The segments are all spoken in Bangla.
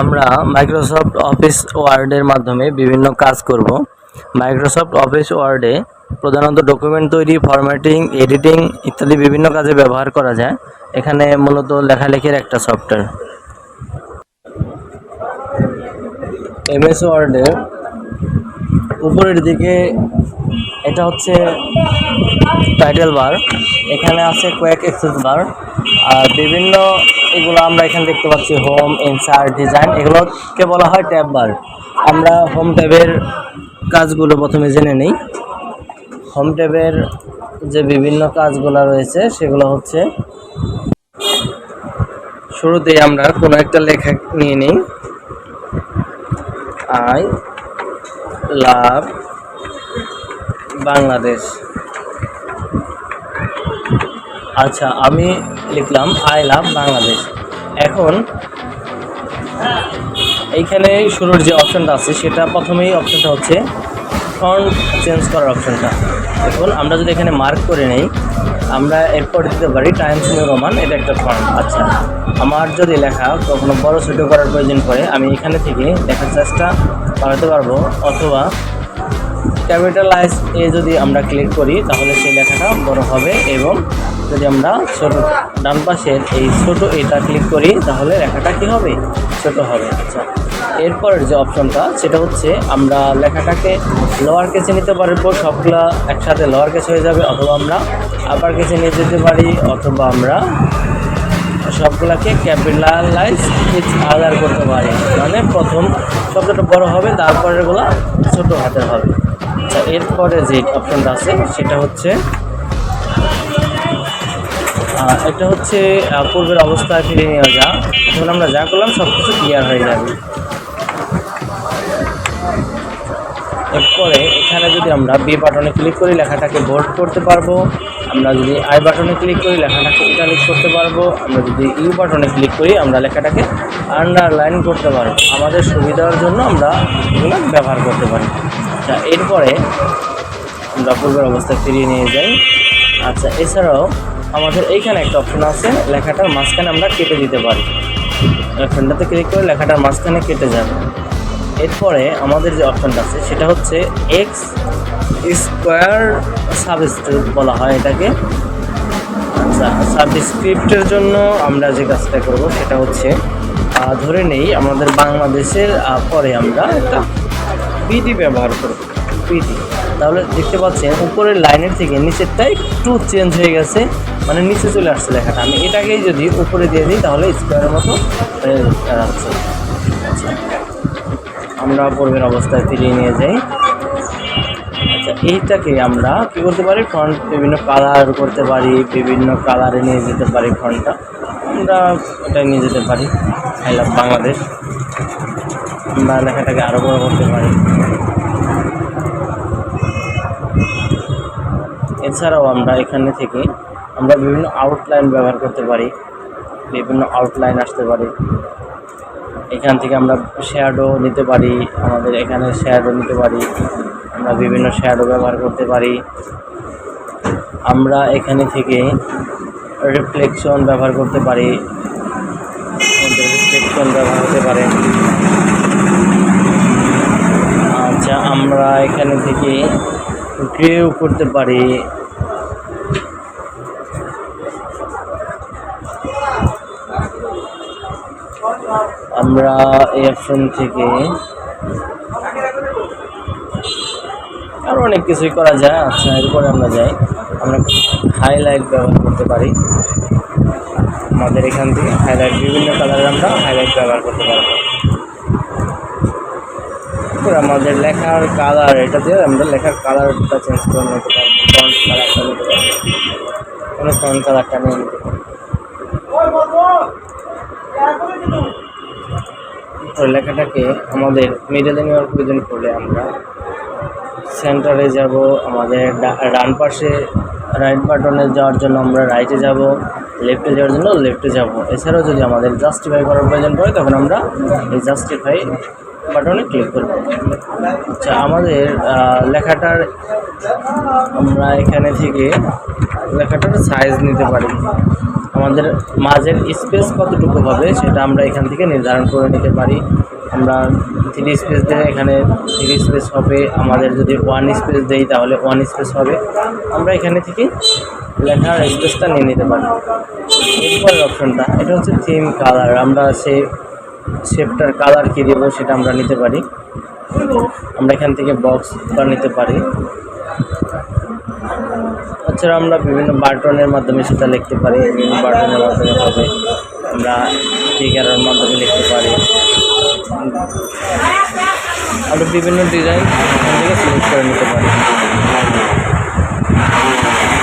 আমরা মাইক্রোসফট অফিস ওয়ার্ডের মাধ্যমে বিভিন্ন কাজ করব। মাইক্রোসফট অফিস ওয়ার্ডে প্রধানত ডকুমেন্ট তৈরি ফরম্যাটিং এডিটিং ইত্যাদি বিভিন্ন কাজে ব্যবহার করা যায়। এখানে মূলত লেখালেখির একটা সফটওয়্যার এমএস ওয়ার্ডের উপরের দিকে এটা হচ্ছে টাইটেল বার এখানে আছে কোয়েক এক্সেস বার বিভিন্ন এগুলো আমরা এখানে দেখতে পাচ্ছি হোম ইনসার্ট ডিজাইন এগুলোকে বলা হয় ট্যাব বার আমরা হোম ট্যাবের কাজগুলো প্রথমে জেনে নিই। হোম ট্যাবের যে বিভিন্ন কাজগুলো রয়েছে, সেগুলো হচ্ছে শুরুতেই আমরা কোনো একটা লেখা নিয়ে নিই। I love Bangladesh. আচ্ছা আমি লিখলাম, আই লাভ বাংলাদেশ। এখন এইখানে শুরুর যে অপশনটা আছে, সেটা প্রথমেই অপশনটা হচ্ছে ফন্ট চেঞ্জ করার অপশনটা। দেখুন, আমরা যদি এখানে মার্ক করে নেই, আমরা এরপর দিতে পারি টাইমস নিউ রোমান, এটা একটা ফন্ট। আচ্ছা আমার যদি লেখা কখনো বড় ছোটো করার প্রয়োজন পড়ে, আমি এখানে থেকে লেখার চেষ্টা বাড়াতে পারব, অথবা ক্যাপিটালাইজ এ যদি আমরা ক্লিক করি, তাহলে সেই লেখাটা বড় হবে এবং যদি আমরা ছোট ডান পাশের এই ছোট এটা ক্লিক করি, তাহলে লেখাটা কি হবে? ছোট হবে। আচ্ছা এরপরের যে অপশনটা সেটা হচ্ছে আমরা লেখাটাকে লোয়ার কেসে নিতে পারব, সবগুলা একসাথে লোয়ার কেস হয়ে যাবে, অথবা আমরা আপার কেসে নিয়ে যেতে পারি, অথবা আমরা সবগুলাকে ক্যাপিটালাইজ আদার করতে পারি। মানে প্রথম শব্দটা বড় হবে, তারপরেরগুলো ছোট হাতের হবে। আচ্ছা এরপরে যে অপশনটা আছে, সেটা হচ্ছে এটা হচ্ছে পূর্বের অবস্থায় ফিরে নেওয়া যা। এখন আমরা যা করলাম সব কিছু ক্লিয়ার হয়ে যাবে। এরপরে এখানে যদি আমরা বি বাটনে ক্লিক করি, লেখাটাকে বোল্ড করতে পারব। আমরা যদি আই বাটনে ক্লিক করি, লেখাটাকে ইটালিক করতে পারব। আমরা যদি ইউ বাটনে ক্লিক করি, আমরা লেখাটাকে আন্ডারলাইন করতে পারব। আমাদের সুবিধার জন্য আমরা এগুলো ব্যবহার করতে পারি। আচ্ছা এরপরে আমরা পূর্বের অবস্থায় ফিরিয়ে নিয়ে যাই। আচ্ছা এছাড়াও আমাদের এইখানে একটা অপশন আছে, লেখাটার মাঝখানে আমরা কেটে দিতে পারি। অপশনটাতে ক্লিক করে লেখাটার মাঝখানে কেটে যাবে। এরপরে আমাদের যে অপশনটা আছে, সেটা হচ্ছে এক্স স্কোয়ার সাবস্ক্রিপ্ট বলা হয় এটাকে। আচ্ছা সাবস্ক্রিপ্টের জন্য আমরা যে কাজটা করব, সেটা হচ্ছে ধরে নেই আমাদের বাংলাদেশের পরে আমরা একটা পিডি ব্যবহার করব। পিডি তাহলে দেখতে পাচ্ছেন উপরের লাইনের থেকে নিচেরটা একটু চেঞ্জ হয়ে গেছে মানে নিচে চলে আসছে লেখাটা। আমি এটাকেই যদি উপরে দিয়ে দিই, তাহলে স্কোয়ারের মতো হয়ে আচ্ছা আমরা পূর্বের অবস্থায় ফিরিয়ে নিয়ে যাই। আচ্ছা এইটাকে আমরা কী করতে পারি? ফ্রন্ট বিভিন্ন কালার করতে পারি, বিভিন্ন কালারে নিয়ে যেতে পারি ফ্রন্টটা আমরা এটা নিয়ে যেতে পারি। I love Bangladesh. আমরা লেখাটাকে আরও বড় করতে পারি। এছাড়াও আমরা এখানে থেকে আমরা বিভিন্ন আউটলাইন ব্যবহার করতে পারি, বিভিন্ন আউটলাইন আসতে পারি। এখান থেকে আমরা শ্যাডো নিতে পারি, আমাদের এখানে শ্যাডো নিতে পারি, আমরা বিভিন্ন শ্যাডো ব্যবহার করতে পারি। আমরা এখানে থেকে রিফ্লেকশন ব্যবহার করতে পারি। রিফ্লেকশন ব্যবহার হতে পারে। আচ্ছা আমরা এখানে থেকে গ্রেও করতে পারি। আমরা অপশন থেকে আরও অনেক কিছুই করা যায় আচ্ছা এরপরে আমরা যাই। আমরা হাইলাইট ব্যবহার করতে পারি। আমাদের এখান থেকে হাইলাইট বিভিন্ন কালারের আমরা হাইলাইট ব্যবহার করতে পারব। আমাদের লেখার কালার এটা দিয়ে আমরা লেখার কালারটা চেঞ্জ করে নিতে পারব। ফ্রন্ট কালারটা নিতে পারব। কোনো ফ্রন্ট কালারটা নিয়ে নিতে পারব এরপর লেখাটাকে আমাদের মিডলে নেওয়ার প্রয়োজন পড়লে আমরা সেন্টারে যাব, আমাদের ডান পাশে রাইট বাটনে যাওয়ার জন্য আমরা রাইটে যাব লেফটে যাওয়ার জন্য লেফটে যাব। এছাড়াও যদি আমাদের জাস্টিফাই করার প্রয়োজন পড়ে, তখন আমরা এই জাস্টিফাই বাটনে ক্লিক করব। আচ্ছা আমাদের লেখাটার আমরা এখানে থেকে লেখাটার সাইজ নিতে পারি। আমাদের মাঝের স্পেস কতটুকু হবে সেটা আমরা এখান থেকে নির্ধারণ করে নিতে পারি। আমরা থ্রি স্পেস দিলে এখানে থ্রি স্পেস হবে, আমাদের যদি ওয়ান স্পেস দেই তাহলে ওয়ান স্পেস হবে। আমরা এখানে থেকে লেখার স্পেসটা নিয়ে নিতে পারি। এরপরের অপশনটা এটা হচ্ছে থিম কালার আমরা সে শেপটার কালার কী দেবো সেটা আমরা নিতে পারি। আমরা এখান থেকে বক্স নিতে পারি। তাছাড়া আমরা বিভিন্ন বাটনের মাধ্যমে সেটা লিখতে পারি, বিভিন্ন বাটনের মাধ্যমে হবে। আমরা ফিগারের মাধ্যমে লিখতে পারি। আমরা বিভিন্ন ডিজাইন এখান থেকে সিলেক্ট করে নিতে পারি।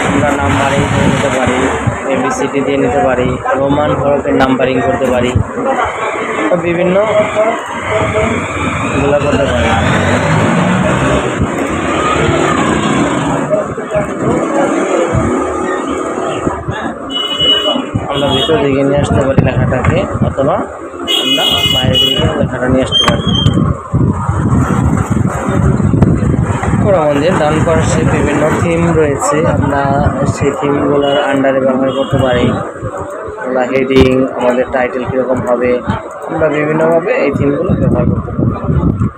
আমরা নাম্বারিং করে নিতে পারি এবিসিডি দিয়ে নিতে পারি রোমান হরফের নাম্বারিং করতে পারি। বিভিন্ন এগুলো করতে পারি আমরা ভিতর দিকে নিয়ে আসতে পারি লেখাটাকে, অথবা আমরা বাইরের দিকে লেখাটা নিয়ে আসতে পারি। মন্দির ডান পাশে বিভিন্ন থিম রয়েছে। আমরা সেই থিমগুলোর আন্ডারে ব্যবহার করতে পারি। আমরা হেডিং আমাদের টাইটেল কীরকম হবে, আমরা বিভিন্নভাবে এই থিমগুলো ব্যবহার করতে পারি।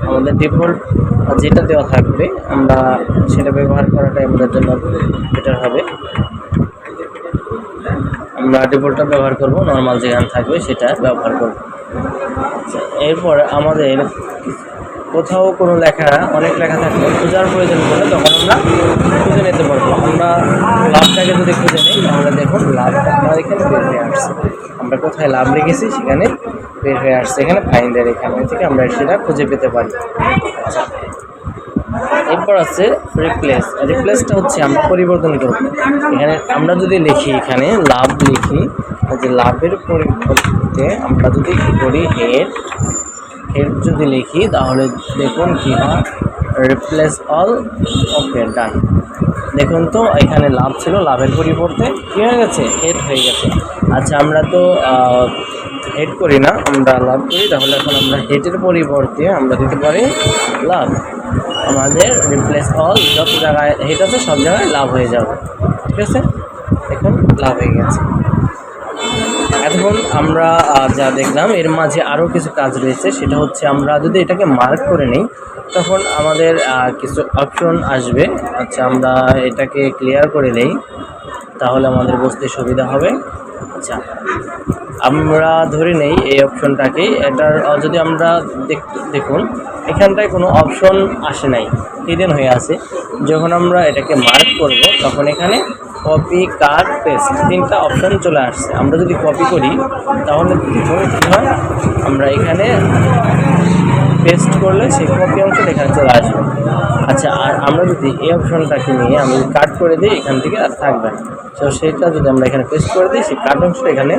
আমাদের ডিফল্ট যেটা দেওয়া থাকবে, আমরা সেটা ব্যবহার করাটাই আমাদের জন্য বেটার হবে। আমরা ডিফল্টটা ব্যবহার করব নর্মাল যেখানে থাকবে সেটা ব্যবহার করব। এরপর আমাদের কোথাও কোনো লেখা, অনেক লেখা থাকলে খোঁজার প্রয়োজন পড়লে তখন আমরা খুঁজে নিতে পারব। আমরা লাভটাকে যদি খুঁজে নিই, তাহলে দেখুন লাভটা আমরা এখানে বের হয়ে আসছে। আমরা কোথায় লাভ রেখেছি সেখানে বের হয়ে আসছে, এখানে ফাইন্ডার এখানে। থেকে আমরা সেটা খুঁজে পেতে পারি। এরপর আছে রিপ্লেস রিপ্লেসটা হচ্ছে আমরা পরিবর্তন করব এখানে আমরা যদি লিখি এখানে লাভ লিখি যে লাভের পরিবর্তে আমরা যদি কী করি হেড হেড যদি লিখি, তাহলে দেখুন কী হয় রিপ্লেস অল ওকে ডান দেখুন তো, এখানে লাভ ছিল লাভের পরিবর্তে কী হয়ে গেছে? হেড হয়ে গেছে। আচ্ছা আমরা তো হেড করি না, আমরা লাভ করি, তাহলে এখন আমরা হেডের পরিবর্তে আমরা দিতে পারি লাভ আমাদের রিপ্লেস অল যত জায়গায় হেড আছে, সব জায়গায় লাভ হয়ে যাবে। ঠিক আছে? এখন লাভ হয়ে গেছে। এখন আমরা যা দেখলাম, এর মাঝে আরও কিছু কাজ রয়েছে। সেটা হচ্ছে আমরা যদি এটাকে মার্ক করে নিই, তখন আমাদের কিছু অপশন আসবে। আচ্ছা আমরা এটাকে ক্লিয়ার করে নেই। তাহলে আমাদের বুঝতে সুবিধা হবে। আচ্ছা আমরা ধরে নেই এই অপশনটাকে। এটার যদি আমরা দেখ- দেখুন, এখানটায় কোনো অপশন আসে নাই হিডেন হয়ে আছে। যখন আমরা এটাকে মার্ক করব, তখন এখানে কপি কাট পেস্ট তিনটা অপশন চলে আসছে। আমরা যদি কপি করি, তাহলে কী হয়? আমরা এখানে পেস্ট করলে সেই কপি অংশটা এখানে চলে আসবে। আচ্ছা আর আমরা যদি এই অপশনটাকে নিয়ে আমি কাট করে দিই, এখান থেকে আর থাকবে তো সেটা যদি আমরা এখানে পেস্ট করে দিই, সেই কাট অংশটা এখানে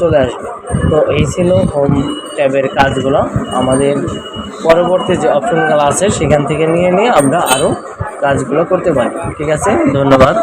চলে আসবে। তো এই ছিল হোম ট্যাবের কাজগুলো। আমাদের পরবর্তী যে অপশনগুলো আছে, সেখান থেকে নিয়ে নিয়ে আমরা আরও কাজগুলো করতে পারি। ঠিক আছে? ধন্যবাদ।